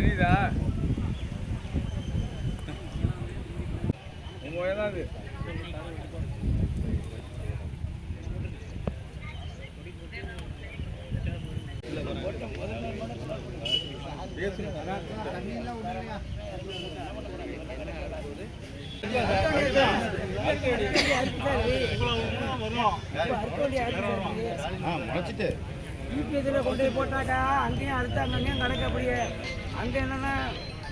தெரியுதா? உங்க வயதான் அது. முளைச்சிட்டு. யூபிஎஸ்சில் கொண்டு போய் போட்டாக்கா அங்கேயும் அடுத்த அங்கேயும் கிடக்கு அப்படியே. அங்கே என்னன்னா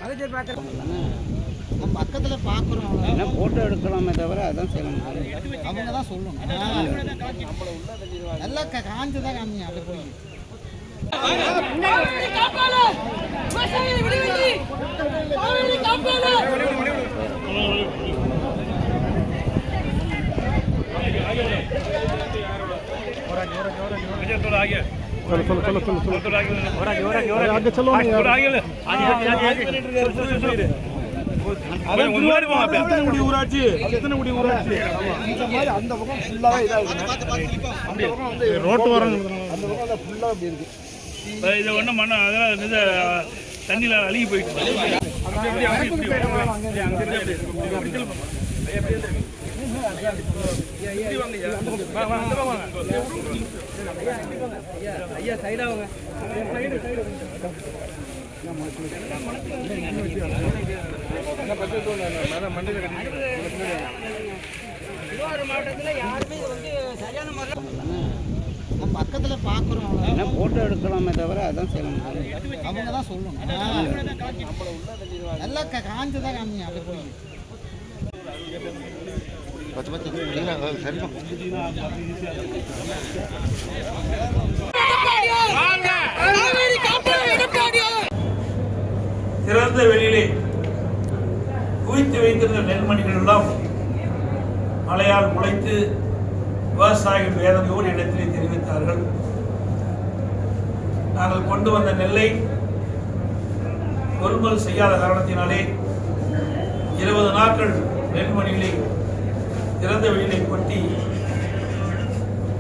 மகஜர் பார்க்குறோம் நம்ம பக்கத்தில் பார்க்குறோம் ஃபோட்டோ எடுக்கலாமே தவிர அதான் செய்யணும் அவங்க தான் சொல்லணும் நல்லா காஞ்சு தான் காமிங்க அப்படி போய் எத்தனை ஊராட்சி எத்தனை குடி ஊராட்சி இந்த மாதிரி அந்த பக்கம் ஃபுல்லாகவே இதாகுது ரோட்டு வரம் அந்த பக்கம் அந்த ஃபுல்லாக அப்படி இருக்கு இது ஒன்றும் மண்ண அதெல்லாம் இது தண்ணியில் அழுகி போயிட்டு ஐயா சைடாக திருவாரூர் மாவட்டத்தில் யாருமே வந்து சரியான முறையில் நம்ம பக்கத்தில் பார்க்குறோம் ஃபோட்டோ எடுக்கலாமே தவிர அதான் செய்யணும் அவங்க தான் சொல்லணும். நல்லா காஞ்சதான் காமிங்க அப்படி போய் பத்து பத்து திறந்த வெளியிலே குவித்து வைத்திருந்த நெல்மணிகள் எல்லாம் மழையால் முளைத்து விவசாயிகள் வேதனையோடு இடத்திலே தெரிவித்தார்கள். நாங்கள் கொண்டு வந்த நெல்லை கொள்முதல் செய்யாத காரணத்தினாலே இருபது நாட்கள் நெல்மணிகளை திறந்த வெளியிலே கொட்டி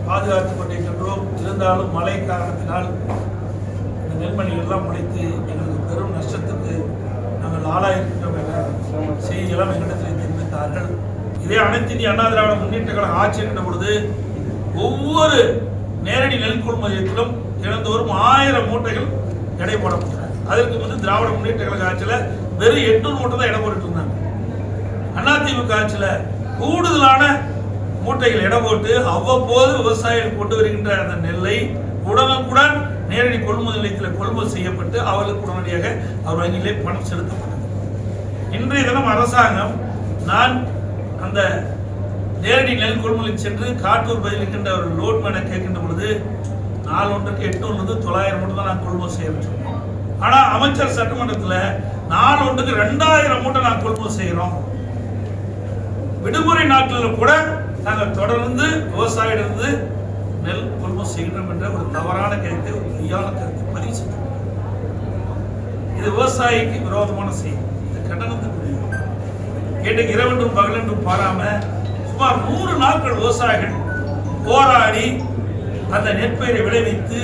பாதுகாத்துக் கொண்டிருக்கின்றோம் இருந்தாலும் மழை காரணத்தினால் இந்த நெல்மணிகள்லாம் முளைத்து எங்களுக்கு பெரும் நஷ்டத்துக்கு நாங்கள் ஆளாயிருக்கின்றோம் என்ற செய்தியெல்லாம் எங்களிடத்தில் தெரிவித்தார்கள். இதே அனைத்து இந்திய அண்ணா திராவிட முன்னேற்ற கழகம் ஆட்சி என்ற பொழுது ஒவ்வொரு நேரடி நெல் கொள்முதலத்திலும் தினந்தோறும் ஆயிரம் மூட்டைகள் எடை போடப்பட்டன. அதற்கு வந்து திராவிட முன்னேற்ற கழக ஆட்சியில் வெறும் எட்நூறு மூட்டை தான் இடம் போட்டுட்டு இருந்தாங்க. அதிமுக ஆட்சியில் கூடுதலான மூட்டைகள் இடம் போட்டு அவ்வப்போது விவசாயிகள் கொண்டு வருகின்ற அந்த நெல்லை உடனுக்குடன் நேரடி கொள்முதல் நிலையத்தில் கொள்முதல் செய்யப்பட்டு அவர்களுக்கு உடனடியாக அவர் வங்கியிலே பணம் செலுத்தப்பட்டது. இன்றைய தினம் அரசாங்கம் நான் அந்த நேரடி நெல் கொள்முதலுக்கு சென்று காட்டூர் பகுதியில் இருக்கின்ற ஒரு லோட் மேனை கேட்கின்ற பொழுது நாலு ஒன்றுக்கு எட்டு எட்நூறுலேருந்து தொள்ளாயிரம் மூட்டை தான் நான் கொள்முதல் செய்யணும் ஆனால் அமைச்சர் சட்டமன்றத்தில் நாலு ஒன்றுக்கு ரெண்டாயிரம் மூட்டை நான் கொள்முதல் செய்கிறோம் விடுமுறை நாட்களில் கூட நாங்கள் தொடர்ந்து விவசாயிலிருந்து நெல் குடும்பம் செய்கிறோம் என்ற ஒரு தவறான கருத்தை ஒரு பொய்யான கருத்தை பதிவு செய்கிறோம் இது விவசாயிக்கு விரோதமான செய்தி. இது கண்டனத்துக்குரியது இன்றைக்கு இரவென்றும் பகலென்றும் பாராம சுமார் நூறு நாட்கள் விவசாயிகள் போராடி அந்த நெற்பயிரை விளைவித்து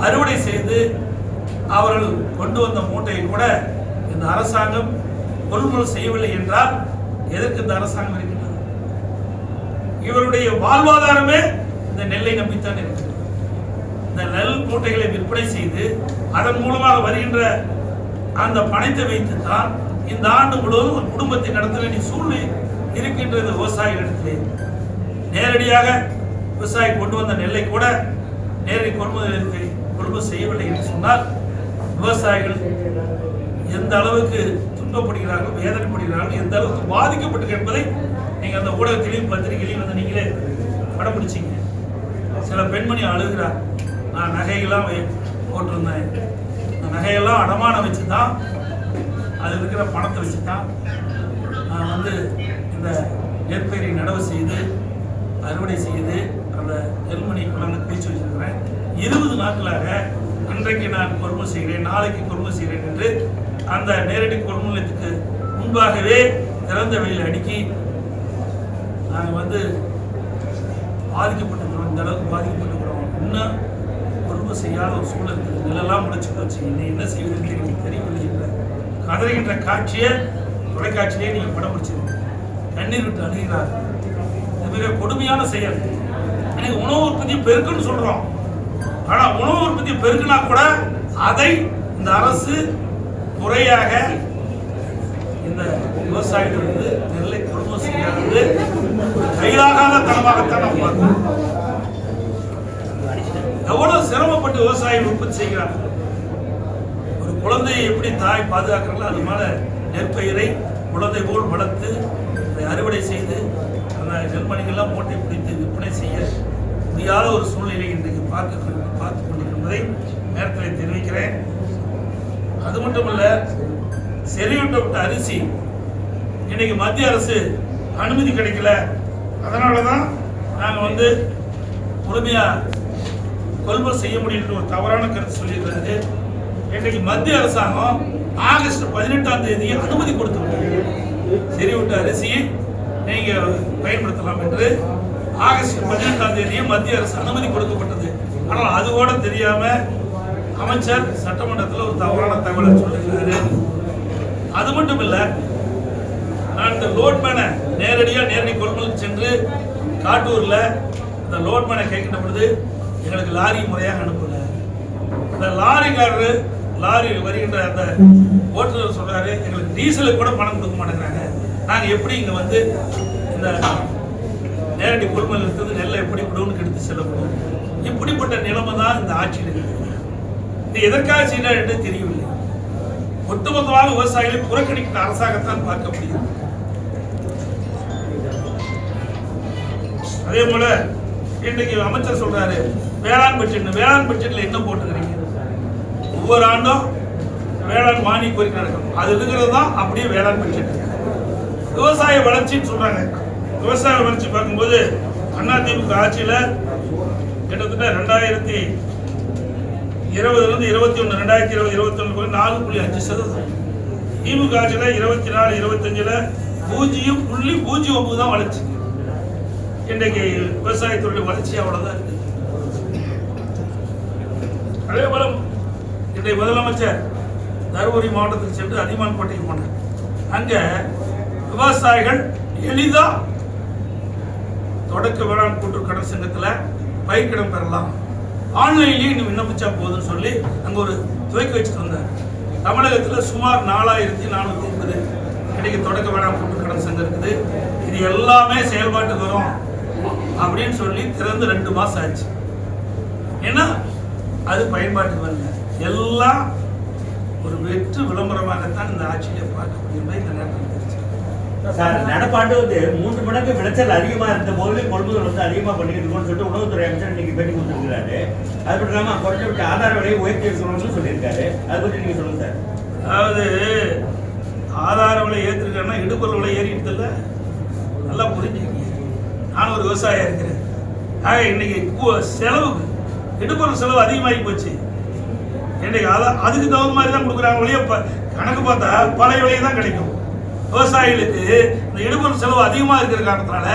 அறுவடை செய்து அவர்கள் கொண்டு வந்த மூட்டையை கூட இந்த அரசாங்கம் கொள்முதல் செய்யவில்லை என்றால் எதற்கு இந்த அரசாங்கம் இருக்கின்றது? இவருடைய வாழ்வாதாரமே இந்த நெல்லை நம்பித்தான் இருக்கிறது இந்த நெல் மூட்டைகளை விற்பனை செய்து அதன் மூலமாக வருகின்ற அந்த பணத்தை வைத்துத்தான் இந்த ஆண்டு முழுவதும் ஒரு குடும்பத்தை நடத்த வேண்டிய சூழ்நிலை இருக்கின்றது விவசாயிகளிடத்திலே. நேரடியாக விவசாயி கொண்டு வந்த நெல்லை கூட நேரடி கொள்முதலுக்கு கொள்முதல் செய்யவில்லை என்று சொன்னால் விவசாயிகள் எந்த அளவுக்கு துன்பப்படுகிறார்கள் வேதனைப்படுகிறார்கள் எந்த அளவுக்கு பாதிக்கப்பட்டு என்பதை நீங்க அந்த ஊடகத்திலையும் பத்திரிகையிலையும் வந்து நீங்களே படம் பிடிச்சிங்க சில பெண்மணி அழுகிறார். நான் நகையெல்லாம் வை- போட்டிருந்தேன். அந்த நகையெல்லாம் அடமானம் வச்சு தான் அதில் இருக்கிற பணத்தை வச்சு தான் நான் வந்து இந்த நெற்பயிரை நடவு செய்து அறுவடை செய்து அந்த நெல்மணி குழந்தை பிரித்து வச்சிருக்கிறேன். இருபது நாட்களாக இன்றைக்கு நான் கொள்முதல் செய்கிறேன் நாளைக்கு கொள்முதல் செய்கிறேன் என்று அந்த நேரடி கொள்முதலத்துக்கு முன்பாகவே திறந்த வெளியில் அடுக்கி நாங்கள் வந்து பாதிக்கப்பட்டிருக்கிறோம். இந்த அளவுக்கு பாதிக்கப்பட்டிருக்கிறோம். இன்னும் கொள்முதல் செய்யாத ஒரு சூழல் இருக்குது. நெல்லெல்லாம் முடிச்சு போச்சு. இன்னும் என்ன செய்வதுன்னு எங்களுக்கு தெரியவில்லை என்ற கதறுகின்ற காட்சியை தொலைக்காட்சியிலே நீங்கள் படம் பிடிச்சிருக்கீங்க. கண்ணீர் விட்டு அணுகிறார் இது மிக கொடுமையான செயல். எனக்கு உணவு உற்பத்தி பெருக்குன்னு சொல்கிறோம் ஆனால் உணவு உற்பத்தி பெருக்குனா கூட அதை இந்த அரசு முறையாக இந்த விவசாயிகளுக்கு நெல்லை கொடுமை செய்யாதது ஒரு தனமாகத்தான் நம்ம பார்க்கிறோம். எவ்வளவு சிரமப்பட்டு விவசாயம் உற்பத்தி செய்கிறாங்க? ஒரு குழந்தையை எப்படி தாய் பாதுகாக்கிறாங்களோ அது மேல நெற்பயிரை குழந்தை போல் வளர்த்து அதை அறுவடை செய்து அந்த நெல்மணிகள்லாம் மூட்டை பிடித்து விற்பனை செய்ய முடியாத ஒரு சூழ்நிலை இன்றைக்கு பார்க்க பார்த்து கொண்டிருப்பதை நேரத்தில் தெரிவிக்கிறேன். அது மட்டும் இல்ல செறிவிட்டப்பட்ட அரிசி இன்னைக்கு மத்திய அரசு அனுமதி கிடைக்கல. அதனால தான் நாங்கள் வந்து முழுமையாக கொள்முதல் செய்ய முடியுன்ற ஒரு தவறான கருத்து சொல்லியிருக்கிறது. இன்றைக்கு மத்திய அரசாங்கம் ஆகஸ்ட் பதினெட்டாம் தேதி அனுமதி கொடுத்து விட்டது செறிவிட்ட அரிசி நீங்க பயன்படுத்தலாம் என்று ஆகஸ்ட் பதினெட்டாம் தேதி மத்திய அரசு அனுமதி கொடுக்கப்பட்டது. ஆனால் அது கூட தெரியாம அமைச்சர் சட்டமன்றத்தில் ஒரு தவறான தகவலை சொல்லியிருக்காரு. அது மட்டும் இல்லை நான் இந்த லோட்மேனை நேரடியாக நேரடி கொள்முதல் சென்று காட்டூரில் இந்த லோட்மேனை கேட்கின்ற பொழுது எங்களுக்கு லாரி முறையாக அனுப்பல. இந்த லாரிக்காரரு லாரி வருகின்ற அந்த ஓட்டுநர் சொல்கிறாரு எங்களுக்கு டீசலுக்கு கூட பணம் கொடுக்க மாட்டேங்கிறாங்க. நாங்கள் எப்படி இங்கே வந்து இந்த நேரடி கொள்முதல் இருக்கிறது நெல்லை எப்படி விடுவோம்னு எடுத்து செல்ல முடியும் இப்படிப்பட்ட நிலைமை தான் இந்த ஆட்சியில் இருக்குது இது எதற்காக செய்யறார் என்று தெரியவில்லை. ஒட்டுமொத்தமாக விவசாயிகளை புறக்கணிக்கின்ற அரசாங்கத்தான் பார்க்க முடியும். அதே போல இன்றைக்கு அமைச்சர் சொல்றாரு வேளாண் பட்ஜெட் வேளாண் பட்ஜெட்ல என்ன போட்டுக்கிறீங்க? ஒவ்வொரு ஆண்டும் வேளாண் மானிய கோரிக்கை நடக்கும். அது இருக்கிறது தான் அப்படியே வேளாண் பட்ஜெட் விவசாய வளர்ச்சின்னு சொல்றாங்க. விவசாய வளர்ச்சி பார்க்கும்போது அதிமுக ஆட்சியில கிட்டத்தட்ட ரெண்டாயிரத்தி இருபதுலேருந்து இருபத்தி ஒன்று ரெண்டாயிரத்தி இருபது இருபத்தி ஒன்று நாலு புள்ளி அஞ்சு சதவீதம். திமுக ஆட்சியில இருபத்தி நாலு இருபத்தஞ்சில் பூஜ்ஜியம் புள்ளி பூஜ்ஜியம் ஒன்பது தான் வளர்ச்சி. இன்றைக்கு விவசாயத்துடைய வளர்ச்சி அவ்வளவுதான் இருக்கு. அதே போல இன்றைய முதலமைச்சர் தருமபுரி மாவட்டத்துக்கு சென்று அதிமான்பேட்டைக்கு போனார். அங்க விவசாயிகள் எளிதா தொடக்க வேளாண் கூட்டுறவு கடன் சங்கத்துல பயிர்க்கடன் பெறலாம். ஆன்லைன்லயே நீ விண்ணப்பிச்சா போதும்னு சொல்லி அங்கே ஒரு துவக்கி வச்சுட்டு வந்தார். தமிழகத்தில் சுமார் நாலாயிரத்தி நானூற்றி முப்பது கிடைக்க தொடக்க வேணாம் கூட்டுறவு கடன் சங்கம் இருக்குது. இது எல்லாமே செயல்பாட்டுக்கு வரும் அப்படின்னு சொல்லி திறந்து ரெண்டு மாதம் ஆச்சு. ஏன்னா அது பயன்பாட்டுக்கு வரல எல்லாம் ஒரு வெற்று விளம்பரமாகத்தான் இந்த ஆட்சியை பார்க்க முடியும் இந்த நேரத்தில். சார் நடப்பாண்டு வந்து மூன்று மடங்கு விளைச்சல் அதிகமா இருந்த போது கொள்முதல் வந்து அதிகமா பண்ணிட்டு இருக்கோம்னு சொல்லிட்டு உணவுத்துறை அமைச்சர் இன்னைக்கு பேட்டி கொடுத்துருக்காரு அது மட்டும் இல்லாம குறைஞ்சபட்ச ஆதார விலையை உயர்த்தி இருக்கணும்னு சொல்லியிருக்காரு. அதை பற்றி நீங்க சொல்லுங்க சார். அதாவது ஆதார விலை ஏற்றிருக்கேன்னா இடுபொருள் விலை ஏறிட்டு இல்ல நல்லா புரிஞ்சுக்கீங்க. நான் ஒரு விவசாயம் இருக்கிறேன். ஆக இன்னைக்கு செலவுக்கு இடுபொருள் செலவு அதிகமாகி போச்சு. இன்னைக்கு அதான் அதுக்கு தகுந்த மாதிரி தான் கொடுக்குறாங்க. ஒழிய ப- கணக்கு பார்த்தா பழைய விலையை தான் கிடைக்கும். விவசாயிகளுக்கு இந்த இடுபொருள் செலவு அதிகமாக இருக்கிற காரணத்தினால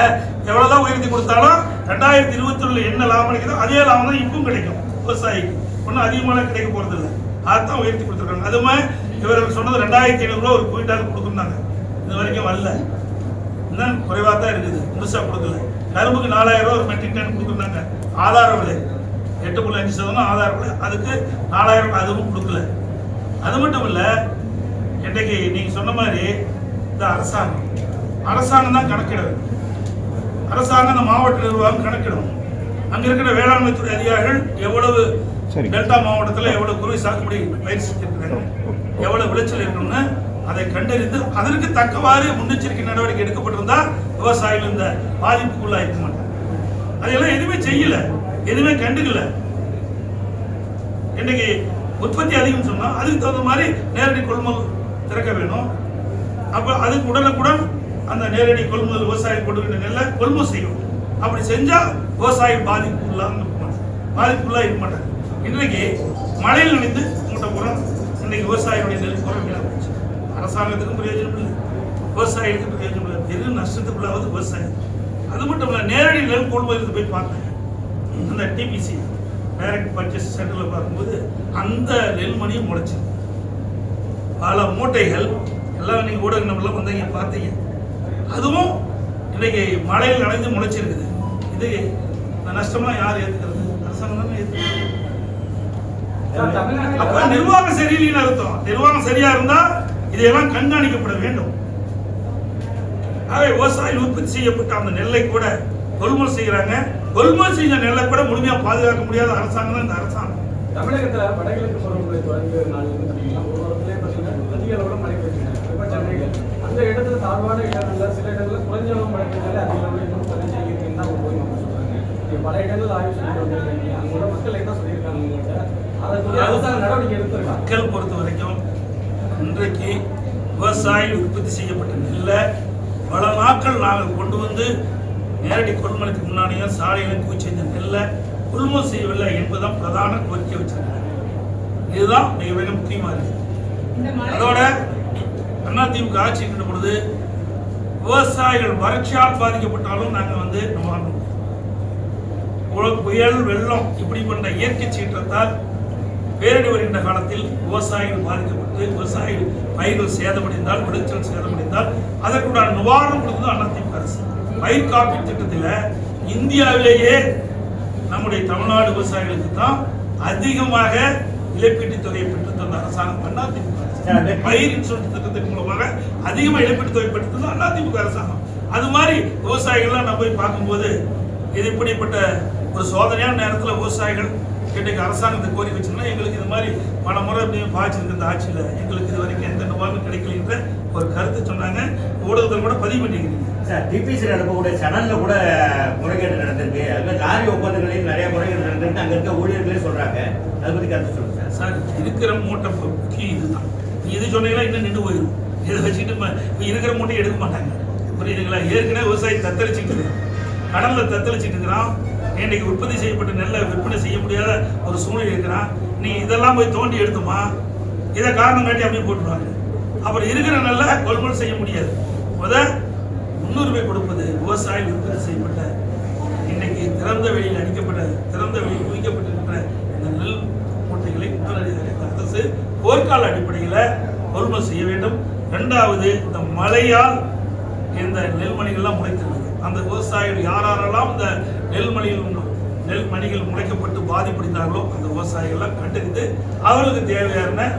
எவ்வளோதான் உயர்த்தி கொடுத்தாலும் ரெண்டாயிரத்தி இருபத்தி ஒண்ணுல என்ன லாபம் கிடைக்குதோ அதே லாபம் தான் இப்பவும் கிடைக்கும். விவசாயிக்கு. ஒன்றும் அதிகமான கிடைக்க போகிறது இல்லை அதான் உயர்த்தி கொடுத்துருக்காங்க. அதுவுமே இவர்கள் சொன்னது ரெண்டாயிரத்தி ஐநூறுரூவா ஒரு குவிண்டால் கொடுக்குறாங்க இது வரைக்கும் வரல. இன்னும் குறைவாக தான் இருக்குது. முழுசாக கொடுக்கல. கரும்புக்கு நாலாயிரம் ரூபா ஒரு மெட்ரிக் டன் கொடுக்குறாங்க ஆதார விலை. எட்டு புள்ளி அஞ்சு சதவீதம் ஆதார விலை. அதுக்கு நாலாயிரம் அதுவும் கொடுக்கல. அது மட்டும் இல்லை இன்றைக்கு நீங்கள் சொன்ன மாதிரி இந்த அரசாங்கம். அரசாங்கம் தான் கணக்கிடணும் அரசாங்கம் இந்த மாவட்ட நிர்வாகம் கணக்கிடும். அங்க இருக்கிற வேளாண்மை துறை அதிகாரிகள் எவ்வளவு டெல்டா மாவட்டத்தில் எவ்வளவு குறுவை சாகுபடி பயிர் செஞ்சிருக்கிறாங்க எவ்வளவு விளைச்சல் இருக்கணும்னு அதை கண்டறிந்து அதற்கு தக்கவாறு முன்னெச்சரிக்கை நடவடிக்கை எடுக்கப்பட்டிருந்தா விவசாயிகள் இந்த பாதிப்புக்குள்ளா இருக்க மாட்டாங்க. அதெல்லாம் எதுவுமே செய்யல. எதுவுமே கண்டுக்கல. இன்னைக்கு உற்பத்தி அதிகம் சொன்னா அதுக்கு தகுந்த மாதிரி நேரடி கொள்முதல் திறக்க வேணும். அப்ப அதுக்கு உடனுக்குடன் அந்த நேரடி கொள்முதல் விவசாயம் கொடுக்கின்ற நெல்லை கொள்முதல் செய்யும் அப்படி செஞ்சா விவசாயி பாதிப்புள்ளாக பாதிப்புள்ளா இருக்க மாட்டாங்க. இன்றைக்கு மழையில் நினைந்து மூட்டை புறம் இன்னைக்கு விவசாயியுடைய நெல் குறைவு போச்சு. அரசாங்கத்துக்கும் பிரயோஜனம் இல்லை. விவசாயிகளுக்கும் பிரயோஜனம் இல்லை. பெரிய நஷ்டத்துக்குள்ளாவது விவசாயம். அது மட்டும் இல்லை நேரடி நெல் கொள்முதலுக்கு போய் பார்த்தேன் அந்த டிபிசி டைரக்ட் பர்ச்சேஸ் சென்டரில் பார்க்கும்போது அந்த நெல்மணியும் முளைச்சு பல மூட்டைகள் எல்லாம் நீங்க ஊடக நம்மளாம் வந்தீங்க பார்த்தீங்க. அதுவும் இன்னைக்கு மழையில் நனைஞ்சு முளைச்சிருக்குது. இது நஷ்டம்லாம் யார் ஏத்துக்கிறது? அரசாங்கம் தானே ஏத்துக்கிறது. அப்ப நிர்வாகம் சரியில்லைன்னு அர்த்தம். நிர்வாகம் சரியா இருந்தா இதையெல்லாம் கண்காணிக்கப்பட வேண்டும். ஆகவே விவசாயிகள் உற்பத்தி செய்யப்பட்ட அந்த நெல்லை கூட கொள்முதல் செய்யறாங்க. கொள்முதல் செஞ்ச நெல்லை கூட முழுமையா பாதுகாக்க முடியாத அரசாங்கம் தான் இந்த அரசாங்கம். தமிழகத்துல வடகிழக்கு பருவமழை தொடர்ந்து நாள் வந்து பார்த்தீங்கன்னா ஒரு வாரத்திலே பார்த்தீங்கன்னா அதிக அளவில் மழை பெய்யுங்க இப்போ அந்த இடத்துல தாழ்வான இடங்கள்ல சில இடங்கள்ல குறைஞ்ச அளவு மழை பெய்ஞ்சாலே அதிக அளவில் இன்னும் பதினஞ்சு இருக்குன்னு தான் போய் நம்ம சொல்றாங்க. நீங்க பல இடங்கள் ஆய்வு செஞ்சு வந்திருக்கீங்க. அங்க உள்ள மக்கள் என்ன சொல்லியிருக்காங்க உங்கள்கிட்ட அதற்கு அரசாங்க நடவடிக்கை எடுத்திருக்காங்க மக்கள் பொறுத்த வரைக்கும் இன்றைக்கு விவசாயிகள் உற்பத்தி செய்யப்பட்ட நெல்லை பல நாட்கள் நாங்கள் கொண்டு வந்து நேரடி கொள்முதலுக்கு முன்னாடியே சாலையில தூக்கி செஞ்ச நெல்லை கொள்முதல் செய்யவில்லை என்பதுதான் பிரதான கோரிக்கை வச்சிருக்காங்க இதுதான் மிக மிக முக்கியமா இருக்கு அதோட அதிமுக ஆட்சி இருக்கின்ற பொழுது விவசாயிகள் வறட்சியால் பாதிக்கப்பட்டாலும் நாங்கள் வந்து நிவாரணம் புயல் வெள்ளம் இப்படி பண்ண இயற்கை சீற்றத்தால் பேரடி வருகின்ற காலத்தில் விவசாயிகள் பாதிக்கப்பட்டு விவசாயிகள் பயிர்கள் சேதமடைந்தால் விளைச்சல் சேதமடைந்தால் அதற்குண்டான நிவாரணம் கொடுத்தது அதிமுக அரசு. பயிர் காப்பீட்டு திட்டத்தில் இந்தியாவிலேயே நம்முடைய தமிழ்நாடு விவசாயிகளுக்கு தான் அதிகமாக இழப்பீட்டுத் தொகையை பெற்றுத்தந்த அரசாங்கம் அதிமுக அரசு பயிர் இன்சூரன்ஸ் திட்டத்தின் மூலமாக அதிகமாக இழப்பீட்டு தொகை பெற்று தந்த அதிமுக அரசாங்கம். அது மாதிரி விவசாயிகள்லாம் நான் போய் பார்க்கும்போது இது இப்படிப்பட்ட ஒரு சோதனையான நேரத்தில் விவசாயிகள் இன்றைக்கு அரசாங்கத்தை கோரி வச்சுன்னா எங்களுக்கு இது மாதிரி பல முறை பாய்ச்சிருக்கு இந்த ஆட்சியில். எங்களுக்கு இது வரைக்கும் எந்த நிவாரணம் கிடைக்கலன்ற ஒரு கருத்து சொன்னாங்க. ஊடகத்தில் கூட பதிவு பண்ணிக்கிறீங்க. சார் டிபிசி நடக்கக்கூடிய சனல்ல கூட முறைகேடு நடந்திருக்கு. அங்க லாரி ஒப்பந்தங்களில் நிறைய முறைகேடு நடந்திருக்கு. அங்க இருக்க ஊழியர்களே சொல்றாங்க. அதை பத்தி கருத்து சொல்லுங்க சார். சார் இருக்கிற மூட்டை முக்கியம் இதுதான். இது சொன்னீங்கன்னா இன்னும் நின்று போயிடும் இதை வச்சுக்கிட்டு இருக்கிற மூட்டையை எடுக்க மாட்டாங்க. புரியுதுங்களா? ஏற்கனவே விவசாயி தத்தளிச்சுட்டு கடலில் கடல்ல தத்தளிச்சுட்டு இருக்கிறான். இன்னைக்கு உற்பத்தி செய்யப்பட்ட நெல்லை விற்பனை செய்ய முடியாத ஒரு சூழ்நிலை இருக்கிறான். நீ இதெல்லாம் போய் தோண்டி எடுத்துமா? இதை காரணம் காட்டி அப்படியே போட்டுருவாங்க. அப்புறம் இருக்கிற நெல்லை கொள்முதல் செய்ய முடியாது. முத முன்னுரிமை கொடுப்பது விவசாயம் உற்பத்தி செய்யப்பட்ட இன்னைக்கு திறந்த வெளியில் அடிக்க திறந்த வெளியில் குவிக்கப்பட்டிருக்கிற இந்த நெல் மூட்டைகளை உடனடியாக இந்த அரசு போர்க்கால அடிப்படையில் கொள்முதல் செய்ய வேண்டும். ரெண்டாவது இந்த மழையால் இந்த நெல்மணிகள்லாம் முளைத்திருந்தது அந்த விவசாயிகள் யாரெல்லாம் இந்த நெல்மணிகள் நெல் மணிகள் முளைக்கப்பட்டு பாதிப்படைந்தார்களோ அந்த விவசாயிகள்லாம் கண்டறிந்து அவர்களுக்கு தேவையான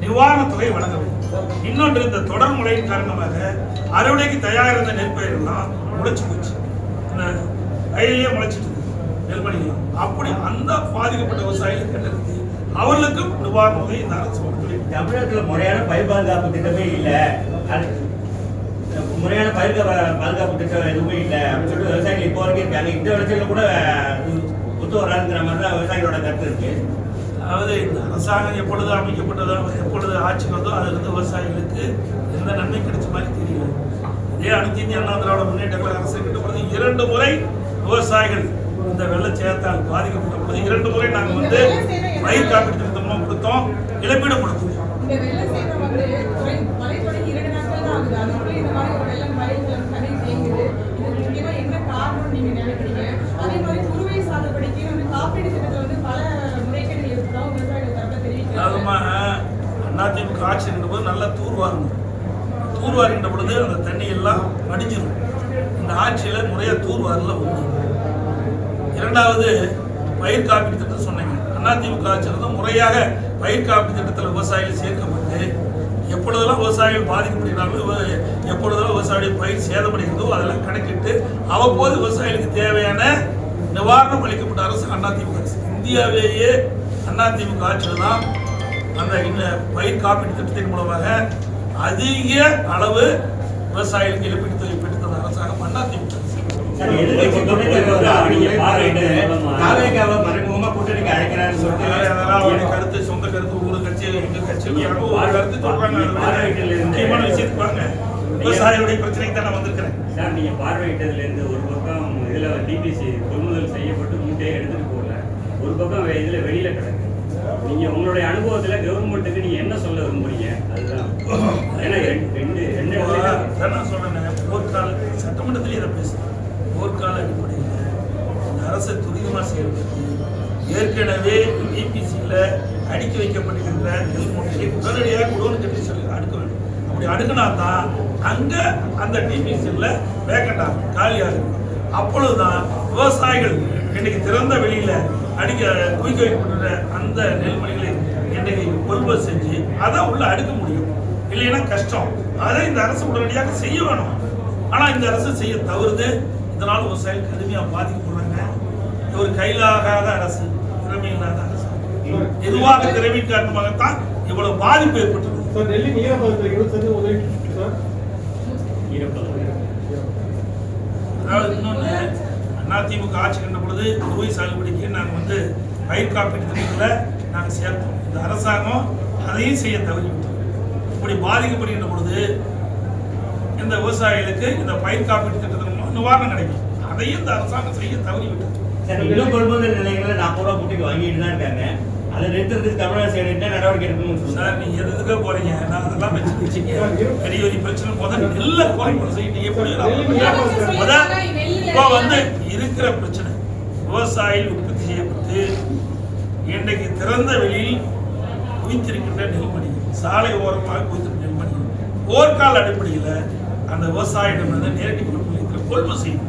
நிவாரணத் தொகை வழங்க வேண்டும். இன்னொன்று இந்த தொடர் மழையின் காரணமாக அறுவடைக்கு தயாராக இருந்த நெற்பயிர்கள்லாம் முளைச்சு போச்சு. இந்த வயலிலே முளைச்சிட்டு இருக்கு அப்படி அந்த பாதிக்கப்பட்ட விவசாயிகள் கண்டறிந்து அவர்களுக்கும் நிவாரண தொகை இந்த அரசு தமிழகத்துல முறையான பயிர் பாதுகாப்பு திட்டமே இல்ல. முறையான பயிர் பாதுகாப்பு திட்டம் எதுவுமே இல்ல. அப்படின்னு சொல்லிட்டு விவசாயிகள் இப்போ வரைக்கும் இருக்காங்க. இந்த விளைச்சல கூட ஒத்து வராதுங்கிற மாதிரி தான் விவசாயிகளோட கருத்து இருக்கு. அதாவது இந்த அரசாங்கம் எப்பொழுது அமைக்கப்பட்டதோ எப்பொழுது ஆட்சி வந்தோ அதிலிருந்து விவசாயிகளுக்கு எந்த நன்மை கிடைச்ச மாதிரி தெரியல இதே அனைத்து இந்திய அண்ணா திராவிட முன்னேற்ற கழக அரசு பொழுது இரண்டு முறை விவசாயிகள் இந்த வெள்ளச்சேதத்தால் பாதிக்கப்பட்ட பொழுது இரண்டு முறை நாங்கள் வந்து பயிர் காப்பீட்டு திட்டம் கொடுத்தோம். இழப்பீடு கொடுத்தோம். காப்பீடு அதிமுக ஆட்சி இருக்கின்ற போது நல்லா தூர்வாரணும் தூர்வாருகின்ற பொழுது அந்த தண்ணி எல்லாம் வடிஞ்சிடும் இந்த ஆட்சியில் முறையாக தூர்வாரல ஒன்று இரண்டாவது பயிர் காப்பீடு திட்டம் சொன்னீங்க. அதிமுக ஆட்சியில் முறையாக பயிர் காப்பீடு திட்டத்தில் விவசாயிகள் சேர்க்கப்பட்டு எப்பொழுதெல்லாம் விவசாயிகள் பாதிக்கப்படுகிறார்களோ எப்பொழுதெல்லாம் விவசாயிகளுடைய பயிர் சேதமடைகிறதோ அதெல்லாம் கணக்கிட்டு அவ்வப்போது விவசாயிகளுக்கு தேவையான நிவாரணம் அளிக்கப்பட்ட அரசு அதிமுக அரசு. இந்தியாவிலேயே அதிமுக ஆட்சியில் தான் அந்த இந்த பயிர் காப்பீட்டு திட்டத்தின் மூலமாக அதிக அளவு விவசாயிகளுக்கு இழப்பீட்டு தொகை பெற்று தந்த அரசாங்கம் அதிமுக அரசு. சார் சொல்லிட்டு கருத்து சொந்த கருத்து ஒரு கட்சி எங்க கட்சி ஒரு கருத்து சொல்றாங்க. முக்கியமான விவசாயிகளுடைய பிரச்சனைக்கு தான் நான் வந்திருக்கிறேன். சார் நீங்க பார்வையிட்டதுல இருந்து ஒரு பக்கம் இதுல டிபிசி கொள்முதல் செய்யப்பட்டு மூட்டையை எடுத்துட்டு போகல. ஒரு பக்கம் இதுல வெளியில கிடக்கு. நீங்க உங்களுடைய அனுபவத்துல கவர்மெண்ட்டுக்கு நீங்க என்ன சொல்ல விரும்புறீங்க? அதுதான். ஏன்னா ரெண்டு நான் சொல்றேன் போர்க்கால சட்டமன்றத்திலே இதை பேசுறேன். போர்க்கால அடிப்படையில் அரசை துரிதமாக செயல்படுத்தி ஏற்கனவே டிபிசியில் அடுக்கி வைக்கப்பட்டிருக்கிற நெல்மூட்டையை உடனடியாக குடோன் கட்டி சொல்லி அப்படி அடுக்கினா தான் அங்கே அந்த டிபிசியில் வேக்கண்ட் ஆகும் காலியாக இருக்கும் அப்பொழுதுதான் விவசாயிகள் இன்றைக்கு திறந்த வெளியில் அடிக்க குவிக்க வைக்கப்பட்ட அந்த நெல்மணிகளை இன்றைக்கு கொள்முதல் செஞ்சு அதை உள்ள அடுக்க முடியும். இல்லைன்னா கஷ்டம். அதை இந்த அரசு உடனடியாக செய்ய வேணும். ஆனால் இந்த அரசு செய்ய தவறுது. இதனால் விவசாயிகள் கடுமையாக பாதிக்கப்படுறாங்க. ஒரு கையிலாகாத அரசு. எதுவாக திறமையின் காரணமாகத்தான் இவ்வளவு பாதிப்பு ஏற்பட்டது. சார் டெல்லி ஈரப்பதத்தில் இருபத்தஞ்சு உதவி சார். அதாவது இன்னொன்று அதிமுக ஆட்சி கண்ட பொழுது குறுவை சாகுபடிக்கு நாங்கள் வந்து பயிர் காப்பீட்டு திட்டத்தில் நாங்கள் சேர்த்தோம். இந்த அரசாங்கம் அதையும் செய்ய தவறிவிட்டோம் இப்படி பாதிக்கப்படுகின்ற பொழுது இந்த விவசாயிகளுக்கு இந்த பயிர் காப்பீட்டு திட்டத்தின் நிவாரணம் கிடைக்கும். அதையும் இந்த அரசாங்கம் செய்ய தவறிவிட்டது. சரி இன்னும் கொள்முதல் நிலையங்களில் நாற்பது ரூபா முட்டைக்கு வாங்கிட்டு தான் இருக்காங்க. அதை நிறுத்துறதுக்கு தமிழக அரசு என்ன நடவடிக்கை எடுக்கணும்னு சொல்லுங்க. சார் நீங்க எதுக்கு போறீங்க? நான் அதெல்லாம் வச்சு வச்சுங்க பெரிய பெரிய பிரச்சனை முதல்ல எல்லாம் குறைப்பு செய்யிட்டு எப்படி முதல் இப்போ வந்து இருக்கிற பிரச்சனை விவசாயிகள் உற்பத்தி செய்யப்பட்டு இன்றைக்கு திறந்த வெளியில் குவித்திருக்கின்ற நெல்மணி சாலை ஓரமாக குவித்திருக்கிற நெல்மணி. போர்க்கால அடிப்படையில் அந்த விவசாயிடம் வந்து நேரடி கொள்முதல் கொள்முதல் செய்யும்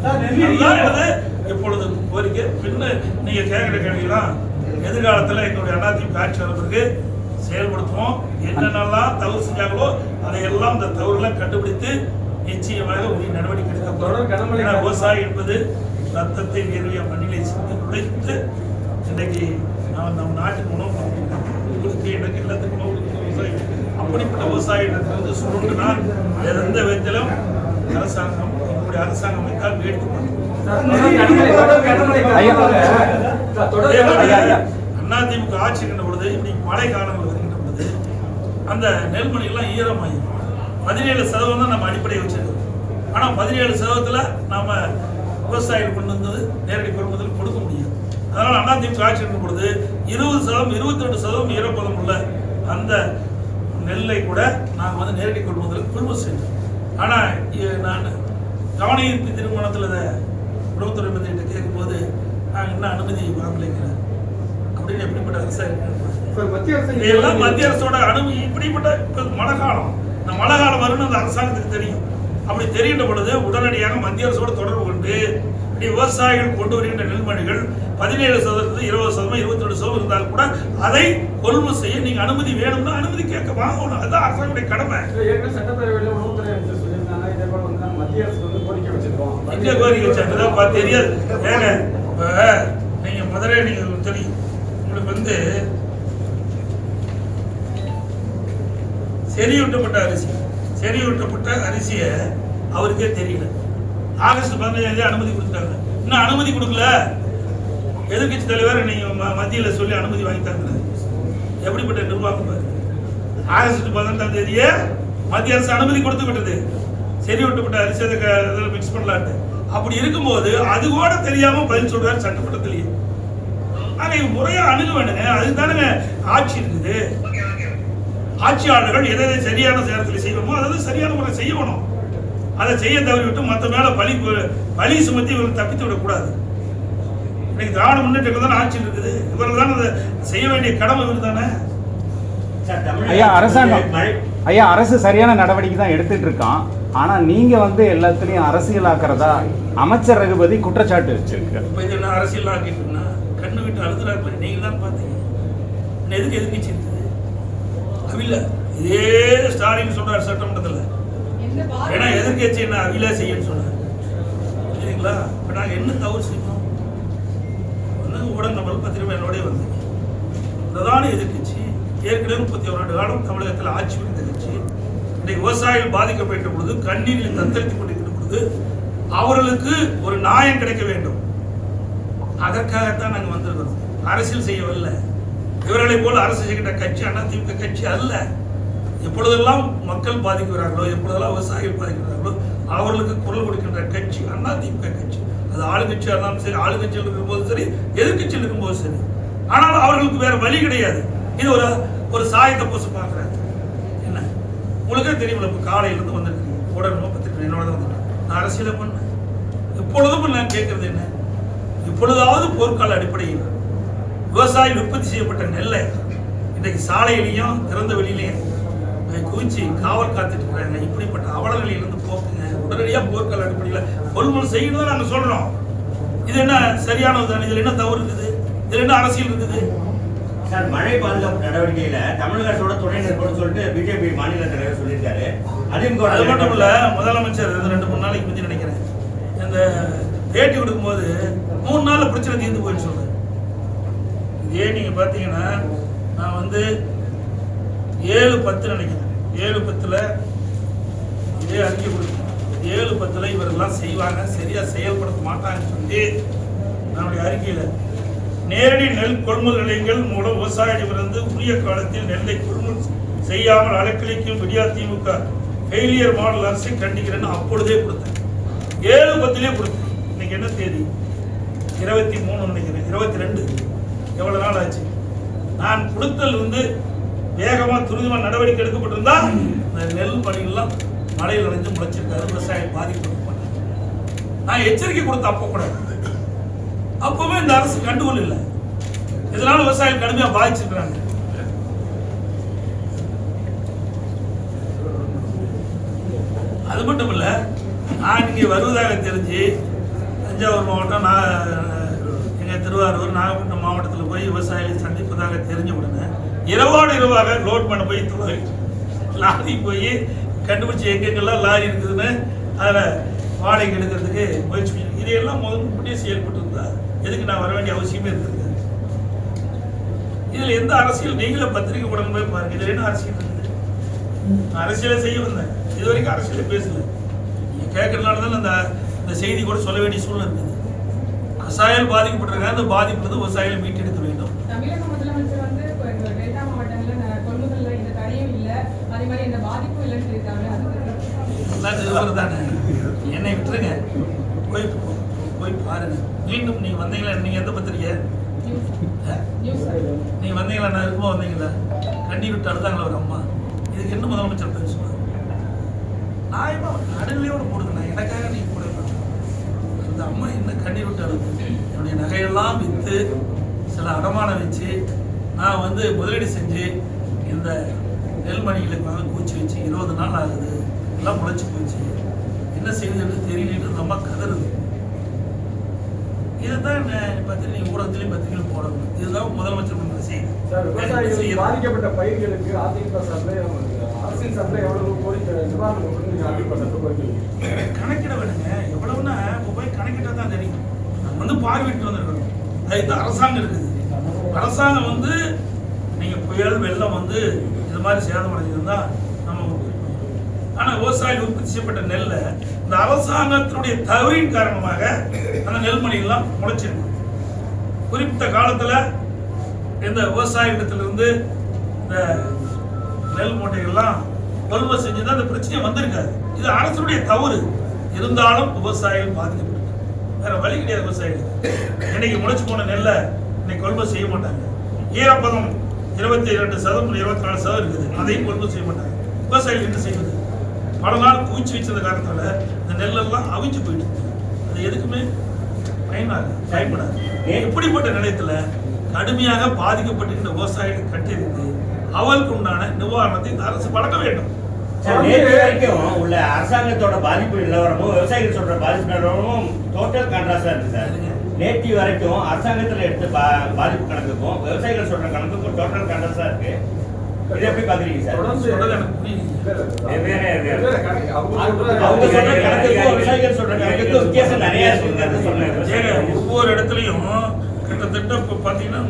இப்பொழுது கோரிக்கை. பின்ன நீங்க கேட்கிற கேள்விலாம் எதிர்காலத்தில் எங்களுடைய அதிமுக ஆட்சி வர்றதுக்கு செயல்படுத்துவோம். என்னென்னலாம் தவறு செஞ்சாங்களோ அதையெல்லாம் இந்த தவறுலாம் கண்டுபிடித்து நிச்சயமாக உரிய நடவடிக்கை எடுக்கப்படும் விவசாயி என்பது ரத்தத்தை வேர்வையா மண்ணிலை சிந்தி உழைத்து இன்றைக்கு நாம் நம் நாட்டின் உணவு. உங்களுக்கு எனக்கு எல்லாத்துக்கும் உணவு கொடுக்கிற விவசாயி அப்படிப்பட்ட விவசாயிடத்திலிருந்து சுருண்டுனா எந்த விதத்திலும் அரசாங்கம் எங்களுடைய அரசாங்கம் வைத்தால் வேடிக்கை பார்க்கும். அதிமுக ஆட்சி இருக்கின்ற பொழுது இப்படி மழை காலங்கள் வருகின்ற பொழுது அந்த நெல்மணிகள்லாம் எல்லாம் பதினேழு சதவீதம் தான் நம்ம அடிப்படையை வச்சிருக்கோம் ஆனால் பதினேழு சதவீதத்தில் நாம் விவசாயிகள் கொண்டு வந்தது நேரடி கொள்முதல் கொடுக்க முடியாது. அதனால் அதிமுக ஆட்சி இருக்கும் பொழுது இருபது சதவீதம் இருபத்தி ரெண்டு சதவீதம் ஈரப்பதம் உள்ள அந்த நெல்லை கூட நாங்கள் வந்து நேரடி கொள்முதல் கொள்முதல் செஞ்சோம் ஆனால் நான் கவனஈர்ப்பு திருமணத்தில் இதை உணவுத்துறை மந்திரிகிட்ட கேட்கும்போது நாங்கள் இன்னும் அனுமதி வாங்கலைங்கிறேன் அப்படின்னு எப்படிப்பட்ட அரசாங்கம் இதெல்லாம் மத்திய அரசோட அனுமதி இப்படிப்பட்ட இப்ப மழை காலம். இந்த மழை காலம் வரும்னு அந்த அரசாங்கத்துக்கு தெரியும். அப்படி தெரிகின்ற பொழுது உடனடியாக மத்திய அரசோட தொடர்பு கொண்டு இப்படி விவசாயிகள் கொண்டு வருகின்ற நெல்மணிகள் பதினேழு சதவீதம் இருபது சதவீதம் இருபத்தி ரெண்டு சதவீதம் இருந்தால் கூட அதை கொள்முதல் செய்ய நீங்க அனுமதி வேணும்னா அனுமதி கேட்க வாங்கணும். அதுதான் அரசாங்கத்துடைய கடமை. சட்டப்பேரவையில் உணவுத்துறை அமைச்சர் சொல்லியிருந்தாங்க. இதே போல வந்து நாங்க மத்திய அரசு வந்து கோரிக்கை வச்சிருக்கோம். எங்க கோரிக்கை வச்சாங்க? தெரியாது. ஏங்க நீங்க மதுரை நீங்க வந்து செறியூட்டப்பட்ட அரிசி. செறியூட்டப்பட்ட அரிசியை அவருக்கே தெரியல. ஆகஸ்ட் பதினஞ்சாம் அனுமதி கொடுத்துட்டாங்க இன்னும் அனுமதி கொடுக்கல. எதிர்கட்சி தலைவர் நீங்க மத்தியில் மத்தியில சொல்லி அனுமதி வாங்கி தாங்க எப்படிப்பட்ட நிர்வாகம் ஆகஸ்ட் பதினெட்டாம் தேதியே மத்திய அரசு அனுமதி கொடுத்து விட்டது. சரி விட்டுப்பட்ட அரிசி அதை மிக்ஸ் பண்ணலான்ட்டு. அப்படி இருக்கும்போது அது கூட தெரியாம பதில் சொல்கிறார் சட்டமன்றத்திலேயே. ஆனா இவங்க முறையா அணுக வேண்டுங்க அதுதானுங்க ஆட்சி இருக்குது. ஆட்சியாளர்கள் எதை எதை சரியான நேரத்தில் செய்யணுமோ அதை சரியான முறை செய்யணும். அதை செய்ய தவறிவிட்டு மற்ற மேல பழி பழி சுமத்தி இவர்கள் தப்பித்து விடக்கூடாது. இன்னைக்கு திராவிட முன்னேற்ற தான் ஆட்சி இருக்குது. இவர்கள் தான் அதை செய்ய வேண்டிய கடமை இவர் தானே? ஐயா அரசு அரசாங்கம். ஐயா அரசு சரியான நடவடிக்கை தான் எடுத்துட்டு இருக்கான். ஆனா நீங்க வந்து எல்லாத்துலயும் அரசியலாக்குறதா அமைச்சர் ரகுபதி குற்றச்சாட்டு வச்சிருக்கு இப்போ விட்டு அழுதுறாரு பாரு. நீங்க தான் பார்த்தீங்க எதுக்கு எதிர்க்கட்சி இருக்குது அவில இதே ஸ்டாலின் சொல்றாரு சட்டமன்றத்தில். ஏன்னா எதிர்க்கட்சி என்ன அவில செய்யன்னு சொன்னார். புரியுதுங்களா? இப்போ நாங்கள் என்ன தவறு செய்யணும்? வந்து ஊடகங்கள் பத்திரிகை என்னோடய வந்தீங்க. பிரதான எதிர்க்கட்சி ஏற்கனவே முப்பத்தி ஒரு ஆண்டு காலம் தமிழகத்தில் ஆட்சி புரிந்த கட்சி. இன்றைக்கு விவசாயிகள் பாதிக்கப்பட்ட பொழுது கண்ணீரில் தத்தளித்துக் கொண்டிருக்கிற பொழுது அவர்களுக்கு ஒரு நியாயம் கிடைக்க வேண்டும். அதற்காகத்தான் நாங்கள் வந்திருக்கிறோம். அரசியல் செய்யவில்லை. இவர்களைப் போல் அரசு செய்கின்ற கட்சி அதிமுக கட்சி அல்ல. எப்பொழுதெல்லாம் மக்கள் பாதிக்கிறார்களோ எப்பொழுதெல்லாம் விவசாயிகள் பாதிக்கிறார்களோ அவர்களுக்கு குரல் கொடுக்கின்ற கட்சி அதிமுக கட்சி. அது ஆளுங்கட்சியாக இருந்தாலும் சரி ஆளுங்கட்சியில் இருக்கும்போது சரி எதிர்கட்சியில் இருக்கும்போது சரி. ஆனால் அவர்களுக்கு வேற வழி கிடையாது. இது ஒரு ஒரு சாயத்தை பூச பார்க்குறாங்க என்ன? உங்களுக்கே தெரியுமில்ல இப்போ காலையிலேருந்து வந்துருக்கீங்க உடனே பத்திரிக்கை என்னோட வந்துட்டேன் நான் அரசியலை பண்ணேன் எப்பொழுதும் நான் கேட்குறது என்ன? இப்பொழுதாவது போர்க்கால அடிப்படையில் விவசாயம் உற்பத்தி செய்யப்பட்ட நெல்லை இன்றைக்கு சாலையிலையும் திறந்த வெளியிலையும் குவிச்சு காவல் காத்துட்டு இருக்காங்க இப்படிப்பட்ட அவல நிலையிலிருந்து போக்குங்க. உடனடியாக போர்க்கால அடிப்படையில் கொள்முதல் செய்யணும் தான் நாங்கள் சொல்றோம். இது என்ன சரியானது தானே? இதுல என்ன தவறு இருக்குது? இதுல என்ன அரசியல் இருக்குது? சார் மழை பாதுகாப்பு நடவடிக்கையில தமிழக அரசோட துணை நிற்போம்னு சொல்லிட்டு பிஜேபி மாநில தலைவர் சொல்லியிருக்காரு. அதிமுக அது மட்டும் இல்ல முதலமைச்சர் இது ரெண்டு மூணு நாளைக்கு பத்தி நினைக்கிறேன். இந்த பேட்டி கொடுக்கும்போது மூணு நாளில் பிரச்சனை தீர்ந்து போயின்னு சொல்லுது இதே நீங்க பார்த்தீங்கன்னா நான் வந்து ஏழு பத்து நினைக்கிறேன். ஏழு பத்துல இதே அறிக்கை கொடுக்கணும் ஏழு பத்துல இவரெல்லாம் செய்வாங்க சரியா செயல்படுத்த மாட்டாங்கன்னு சொல்லி நம்முடைய அறிக்கையில் நேரடி நெல் கொள்முதல் நிலையங்கள் மூலம் விவசாயிகளிடமிருந்து உரிய காலத்தில் நெல்லை கொள்முதல் செய்யாமல் அலைக்கழிக்கும் விடியா திமுக ஃபெயிலியர் மாடல் அரசை கண்டிக்கிறேன்னு அப்பொழுதே கொடுத்தேன். ஏழு பத்திலே கொடுத்தேன். இன்னைக்கு என்ன தேதி? இருபத்தி மூணு நினைக்கிறேன். இருபத்தி ரெண்டு. எவ்வளவு நாள் ஆச்சு? நான் கொடுத்தல் வந்து வேகமா துரிதமா நடவடிக்கை எடுக்கப்பட்டிருந்தா இந்த நெல் பணிகள்லாம் மழையில் நனைஞ்சு முளைச்சிருக்காரு. விவசாயம் பாதிப்பு நான் எச்சரிக்கை கொடுத்த அப்போ கூட. அப்பவே இந்த அரசு கண்டுகொள்ள இல்லை இதனால விவசாயம் கடுமையா பாதிச்சிருக்கிறாங்க. அது மட்டும் இல்லை நான் இங்கே வருவதாக தெரிஞ்சு தஞ்சாவூர் மாவட்டம் நான் எங்கள் திருவாரூர் நாகப்பட்டினம் மாவட்டத்தில் போய் விவசாயிகளை சந்திப்பதாக தெரிஞ்ச உடனே இரவோடு இரவாக லோட் பண்ண போய் தொலை லாரி போய் கண்டுபிடிச்சி எங்கெங்கெல்லாம் லாரி இருக்குதுன்னு அதில் வாடகை எடுக்கிறதுக்கு முயற்சி பண்ணி இதையெல்லாம் முதல் முன்னே செயல்பட்டு இருந்தா எதுக்கு நான் வர வேண்டிய அவசியமே இருந்தது இதில் எந்த அரசியல் நீங்களே பத்திரிகை உடனே போய் பாருங்க. இதில் என்ன அரசியல் இருக்குது? அரசியலை செய்ய வந்தேன். இது வரைக்கும் அரசியலை பேசல. நீங்கள் கேட்கறதுனால தான் அந்த இந்த செய்தி கூட சொல்ல வேண்டிய சூழ்நிலை இருக்குது விவசாயிகள் பாதிக்கப்பட்டிருக்காங்க அந்த பாதிப்பு விவசாயிகளை மீட்டெடுக்க வேண்டும். தமிழக முதலமைச்சர் வந்து இப்போ டெல்டா மாவட்டங்கள்ல கொள்முதல்ல இந்த தடையும் இல்ல. அதே மாதிரி இந்த பாதிப்பும் இல்லைன்னு சொல்லியிருக்காங்க. தானே? என்னை விட்டுருங்க. போய் போய் பாருங்க. மீண்டும் நீங்க வந்தீங்களா? நீங்க எந்த பத்திரிக்கை? நியூஸ். ஆ? நியூஸ். நீங்க வந்தீங்களா? நான் இருக்கும்போது வந்தீங்களா? கண்ணீர் விட்டு அழுதாங்களா ஒரு அம்மா? இதுக்கு என்ன முதலமைச்சர் பேசுவார் நியாயமா நடுநிலையோட போடுங்க. நான் எனக்காக நீங்க போட மாட்டேன் அந்த அம்மா என்ன கண்ணீர் விட்டு அழுது. என்னுடைய நகையெல்லாம் விற்று சில அடமானம் வச்சு நான் வந்து முதலீடு செஞ்சு இந்த நெல்மணிகளுக்கு வந்து பூச்சி வச்சு இருபது நாள் ஆகுது. எல்லாம் முளைச்சு போச்சு. என்ன செய்யுதுன்னு தெரியலன்னு அந்த அம்மா கதறுது. இதுதான் பத்திரிகை நீங்க ஊடகத்திலையும் பத்திரிகையிலும் போடணும். இதுதான் முதலமைச்சர் பண்ற செய்தி? பாதிக்கப்பட்ட பயிர்களுக்கு அதிமுக சார்பில் அரசின் சார்பில் எவ்வளவு கோரிக்கை நிவாரணம் கணக்கிட வேணுங்க எவ்வளவுன்னா இப்போ போய் கணக்கிட்டா தான் தெரியும் நம்ம வந்து பார்வையிட்டு வந்திருக்கணும். அது இந்த அரசாங்கம் இருக்குது. அரசாங்கம் வந்து நீங்கள் புயல் வெள்ளம் வந்து இது மாதிரி சேதம் அடைஞ்சிருந்தா நம்ம ஆனால் விவசாயிகள் உற்பத்தி செய்யப்பட்ட நெல்லை இந்த அரசாங்கத்தினுடைய தவறின் காரணமாக அந்த நெல்மணிகள்லாம் முளைச்சிருக்கு குறிப்பிட்ட காலத்தில் இந்த விவசாயிடத்திலிருந்து இந்த நெல் மூட்டைகள்லாம் கொள்முதல் செஞ்சு தான் இந்த பிரச்சனை வந்திருக்காது. இது அரசுடைய தவறு. இருந்தாலும் விவசாயிகள் பாதிக்கப்பட்டு வேற வழி கிடையாது விவசாயிகள் இன்னைக்கு முளைச்சு போன நெல்லை இன்னைக்கு கொள்முதல் செய்ய மாட்டாங்க. ஈரப்பதம் இருபத்தி இரண்டு சதம் இருபத்தி நாலு சதம் இருக்குது. அதையும் கொள்முதல் செய்ய மாட்டாங்க. விவசாயிகள் என்ன செய்வது? பல நாள் குவிச்சு வச்சது காரணத்தால இந்த நெல்லெல்லாம் அவிஞ்சு போயிட்டு அது எதுக்குமே பயனாக பயன்படாது. இப்படிப்பட்ட நிலையத்தில் கடுமையாக பாதிக்கப்பட்டிருக்கிற விவசாயிகள் கட்டியிருக்கு அவருக்கு உண்டான நிவாரணத்தை இந்த அரசு வழங்க வேண்டும். நேற்று வரைக்கும் உள்ள அரசாங்கத்தோட பாதிப்பு நிலவரமும் விவசாயிகள் சொல்ற பாதிப்பு நிலவரமும் டோட்டல் கான்ட்ராஸ்டா இருக்கு சார். நேற்று வரைக்கும் அரசாங்கத்துல எடுத்த பா- பாதிப்பு கணக்குக்கும் விவசாயிகள் சொல்ற கணக்குக்கும் டோட்டல் கான்ட்ராஸ்டா இருக்கு. இதை எப்படி பாக்குறீங்க சார். அவங்க சொல்ற கணக்குக்கும் விவசாயிகள் சொல்ற கணக்குக்கும் வித்தியாசம் நிறைய இருக்குங்கிறத சொன்னேன். ஒவ்வொரு இடத்துலையும் கிட்டத்தட்ட இப்போ பார்த்தீங்கன்னா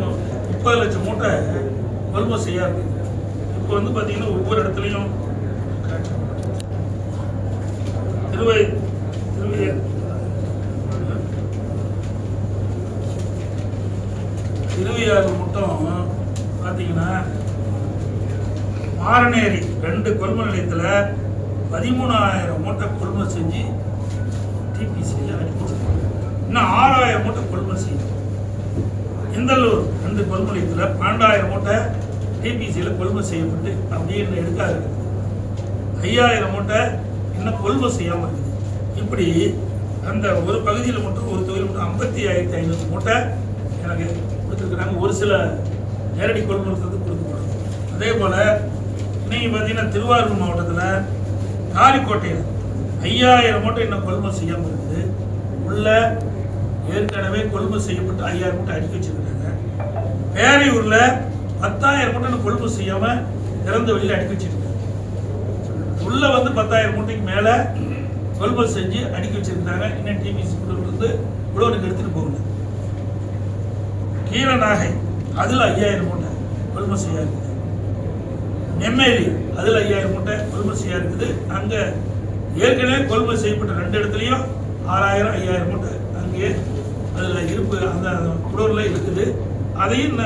முப்பது லட்சம் மூட்டை கொள்முதல் செய்யா இருக்கு. இப்போ வந்து பார்த்தீங்கன்னா ஒவ்வொரு இடத்துலையும் திருவை திருவை திருவையாறு மட்டும் பார்த்தீங்கன்னா மாரநேரி ரெண்டு கொள்முதல் நிலையத்தில் பதிமூணாயிரம் மூட்டை கொள்முதல் செஞ்சு டிபிசியை அனுப்பிச்சிருக்காங்க இன்னும் ஆறாயிரம் மூட்டை கொள்முதல் செய்யணும். இந்தலூர் ரெண்டு கொள்முதலத்தில் பன்னெண்டாயிரம் மூட்டை டிபிசியில் கொள்முதல் செய்யப்பட்டு அப்படின்னு எடுக்காது. இருக்குது ஐயாயிரம் மூட்டை என்ன கொள்முதல் செய்யாமல் இருக்குது? இப்படி அந்த ஒரு பகுதியில் மட்டும் ஒரு தொகுதியில் மட்டும் ஐம்பத்தி ஆயிரத்தி ஐநூறு மூட்டை எனக்கு கொடுத்துருக்குறாங்க. ஒரு சில நேரடி கொள்முதலுக்கு கொடுக்கப்படும் அதே போல் இன்னைக்கு பார்த்தீங்கன்னா திருவாரூர் மாவட்டத்தில் காரிக்கோட்டையில் ஐயாயிரம் மூட்டை இன்னும் கொள்முதல் செய்யாமல் இருக்குது. உள்ள ஏற்கனவே கொள்முதல் செய்யப்பட்டு ஐயாயிரம் மூட்டை அடுக்கி வச்சிருக்காங்க பேரையூரில் பத்தாயிரம் மூட்டை இன்னும் கொள்முதல் செய்யாமல் திறந்த வெளியில் அடுக்கி வச்சுருக்காங்க. உள்ள வந்து பத்தாயிரம் மூட்டைக்கு மேலே கொள்முதல் செஞ்சு அடுக்கி வச்சிருந்தாங்க. இன்னும் டிபிசி இவ்வளோ உழவனுக்கு எடுத்துகிட்டு போகல. கீழநாகை அதில் ஐயாயிரம் மூட்டை கொள்முதல் செய்யா இருக்குது. நெம்மேலி அதில் ஐயாயிரம் மூட்டை கொள்முதல் செய்யா இருக்குது. அங்கே ஏற்கனவே கொள்முதல் செய்யப்பட்ட ரெண்டு இடத்துலையும் ஆறாயிரம் ஐயாயிரம் மூட்டை அங்கே அதில் இருப்பு அந்த குடோனில் இருக்குது. அதையும்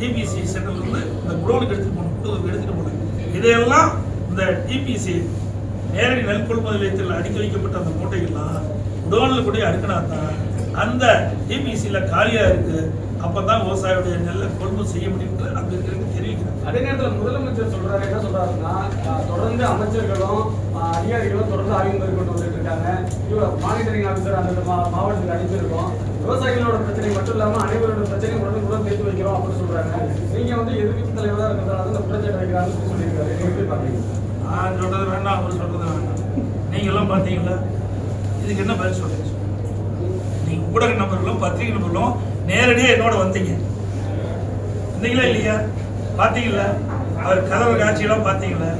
டிபிசி சென்டர்லேருந்து இந்த குடோனுக்கு எடுத்துகிட்டு போகணும் குடோனுக்கு எடுத்துகிட்டு போனேன் இதையெல்லாம் இந்த டிபிசி நேரடி நெல் கொள்முதல் நிலையத்தில் அடுக்கி வைக்கப்பட்ட அந்த மூட்டைகள்லாம் குடோனில் கூட அடுக்கினா தான் அந்த டிபிசியில் காலியாக இருக்குது அப்போ தான் விவசாயியுடைய நெல்லை கொள்முதல் செய்ய முடியும்னு அங்கே இருக்கிறது தெரிவிக்கிறாங்க. அதே நேரத்தில் முதலமைச்சர் சொல்றாரு என்ன சொல்றாருன்னா தொடர்ந்து அமைச்சர்களும் அதிகாரிகளும் தொடர்ந்து ஆய்வு மேற்கொண்டு வந்துட்டு இருக்காங்க. இவ்வளோ மானிட்டரிங் ஆஃபீஸர் அந்த மா- மாவட்டத்துக்கு அனுப்பியிருக்கோம். விவசாயிகளோட பிரச்சனை மட்டும் இல்லாமல் அனைவரோட பிரச்சனையும் உடனே கூட பேசி வைக்கிறோம் அப்படின்னு சொல்றாங்க. நீங்கள் வந்து எதிர்க்கட்சி தலைவராக இருக்கிறதால அந்த குற்றச்சாட்டு வைக்கிறாங்கன்னு சொல்லியிருக்காரு. நீங்க எப்படி பார்க்குறீங்க? நான் சொல்றது வேண்டாம் அவர் சொல்றது வேண்டாம். நீங்கெல்லாம் பார்த்தீங்களா இதுக்கு என்ன பதில் சொல்றீங்க? நீங்க ஊடக நபர்களும் பத்திரிகை நபர்களும் நேரடியாக என்னோட வந்தீங்க. வந்தீங்களா இல்லையா? பார்த்தீங்களா அவர் கதவு காட்சியெல்லாம் பார்த்தீங்களா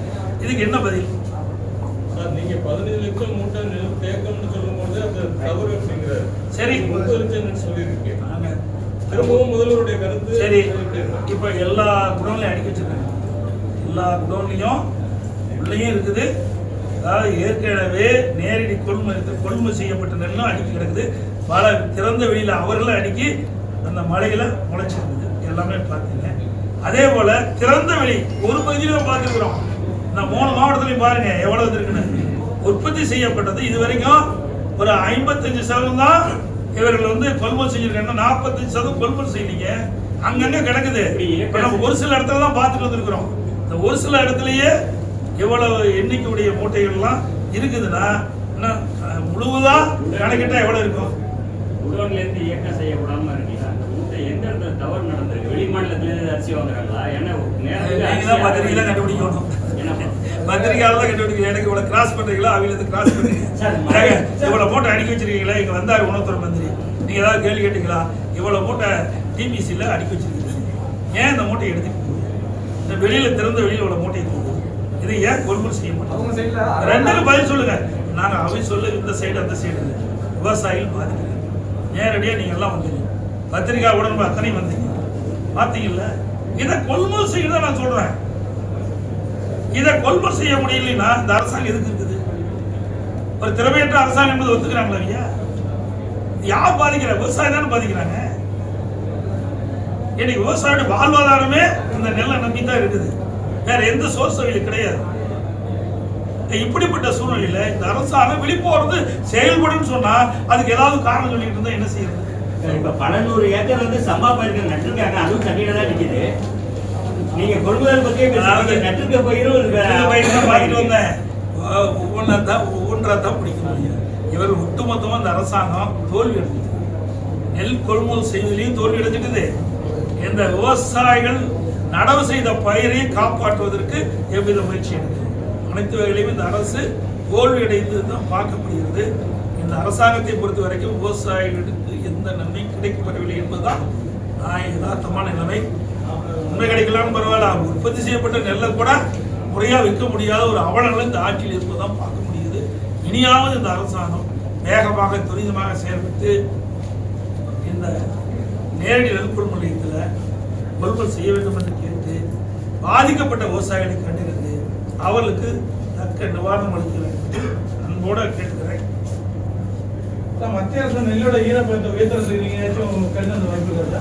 இதுக்கு என்ன பதில்? சார் நீங்க பதினஞ்சு லட்சம் மூட்டை நெல் தேக்கம்னு சொல்லும்போது அது தவறு அப்படிங்கிறாரு. சரி. முப்பது லட்சம் சொல்லியிருக்கேன் திரும்பவும் முதல்வருடைய கருத்து சரி? இப்போ எல்லா குடோன்லையும் அடிக்க வச்சிருக்காங்க. எல்லா குடோன்லையும் உள்ளேயும் இருக்குது. அதாவது ஏற்கனவே நேரடி கொள்முதல் கொள்முதல் செய்யப்பட்ட நெல்லும் அடுக்கி கிடக்குது. பல திறந்த வெளியில் அவர்களும் அடுக்கி அந்த மலையில முளைச்சிருக்குது. எல்லாமே பார்த்தீங்க. அதே போல திறந்த வெளி ஒரு பகுதியில பார்த்துருக்குறோம். இந்த மூணு மாவட்டத்திலையும் பாருங்க எவ்வளவு இருக்குன்னு உற்பத்தி செய்யப்பட்டது இது வரைக்கும் ஒரு ஐம்பத்தஞ்சு சதவீதம் தான் இவர்கள் வந்து கொள்முதல் செஞ்சிருக்காங்க. நாற்பத்தஞ்சு சதவீதம் கொள்முதல் செய்யலீங்க. அங்கங்க கிடக்குது. இப்ப நம்ம ஒரு சில இடத்துல தான் பார்த்துட்டு வந்திருக்கிறோம். இந்த ஒரு சில இடத்துலயே எவ்வளவு எண்ணிக்கையுடைய மூட்டைகள்லாம் இருக்குதுன்னா என்ன, முழுவதா கணக்கிட்டா எவ்வளவு இருக்கும்? உடோன்ல இருந்து இயக்கம் செய்யப்படாம இந்த எந்த இடத்துல தவறு நடந்திருக்கு? வெளி மாநிலத்துல இருந்து அரிசி வாங்குறாங்களா? ஏன்னா தான் பத்திரிகையில கண்டுபிடிக்கணும் என்ன பத்திரிகையால தான் கண்டுபிடிக்கணும் எனக்கு இவ்வளவு கிராஸ் பண்றீங்களா? அவங்களுக்கு கிராஸ் பண்றீங்க இவ்வளவு மூட்டை அடுக்கி வச்சிருக்கீங்களா? இங்க வந்தாரு உணவுத்துறை மந்திரி. நீங்க ஏதாவது கேள்வி கேட்டீங்களா? இவ்வளவு மூட்டை டிபிசியில் அடுக்கி வச்சிருக்கீங்க. ஏன் இந்த மூட்டையை போகுது? இந்த வெளியில திறந்த வெளியில இவ்வளவு மூட்டை இருக்குது இதை ஏன் கொள்முதல் செய்ய சைட்ல ரெண்டுக்கு பதில் சொல்லுங்க. நாங்க அவை சொல்லு இந்த சைடு அந்த சைடு விவசாயிகள் பாதிக்கிறாங்க நேரடியா நீங்க எல்லாம் வந்தீங்க. பத்திரிகா உடன்பு அத்தனை வந்தீங்க. பாத்தீங்கல்ல? இதை கொள்முதல் செய்யறத நான் சொல்றேன். இதை கொள்முதல் செய்ய முடியலைன்னா இந்த அரசாங்கம் எதுக்கு இருக்குது? ஒரு திறமையற்ற அரசாங்கம் என்பது ஒத்துக்கிறாங்களா ஐயா யார் பாதிக்கிற? விவசாயம் தானே பாதிக்கிறாங்க. இன்னைக்கு விவசாயோட வாழ்வாதாரமே இந்த நெல்லை நம்பி தான் இருக்குது. வேற எந்த சோர்ஸ் வழியில் கிடையாது. இப்படிப்பட்ட சூழ்நிலையில இந்த அரசாங்கம் வெளிப்போறது செயல்படும் சொன்னா அதுக்கு ஏதாவது காரணம் சொல்லிட்டு இருந்தா என்ன செய்யறது? சார், இப்ப பல நூறு ஏக்கர் வந்து சம்பா பயிர்கள் நட்டிருக்காங்க அதுவும் தண்ணியில தான் நிக்குது. நீங்க கொள்முதல் பத்தியே பேசுறீங்க. நட்டிருக்க பயிரும் வந்தேன். ஒவ்வொன்றா தான் ஒவ்வொன்றா தான் பிடிக்க முடியும். இவர் ஒட்டுமொத்தமா இந்த அரசாங்கம் தோல்வி அடைஞ்சது. நெல் கொள்முதல் செய்வதிலையும் தோல்வி அடைஞ்சிட்டது இந்த விவசாயிகள் நடவு செய்த பயிரை காப்பாற்றுவதற்கு எவ்வித முயற்சி எடுக்கும் அனைத்து வகையிலையும் இந்த அரசு தோல்வியடைந்து தான் பார்க்கப்படுகிறது. இந்த அரசாங்கத்தை பொறுத்த வரைக்கும் விவசாயிகளுக்கு எந்த நன்மை கிடைக்கப்படவில்லை என்பதுதான் நான் யதார்த்தமான நிலைமை. உண்மை கிடைக்கலாம்னு பரவாயில்ல உற்பத்தி செய்யப்பட்ட நெல்லை கூட முறையாக விற்க முடியாத ஒரு அவலங்கள் இந்த ஆட்சியில் இருப்பதான் பார்க்க முடியுது. இனியாவது இந்த அரசாங்கம் வேகமாக துரிதமாக செயல்பட்டு இந்த நேரடி நெல் கொள்முதல் கொள்முதல் செய்ய வேண்டும் என்று பாதிக்கப்பட்ட விவசாயிகளை கண்டிருந்து அவர்களுக்கு தக்க நிவாரணம் அளிக்க வேண்டும் அன்போட கேட்கிறேன். மத்திய அரசு நெல்லோட ஈரப்பதத்தை உயர்த்த செய்றீங்க ஏதாச்சும் கடிதம் வாய்ப்பு இருக்கா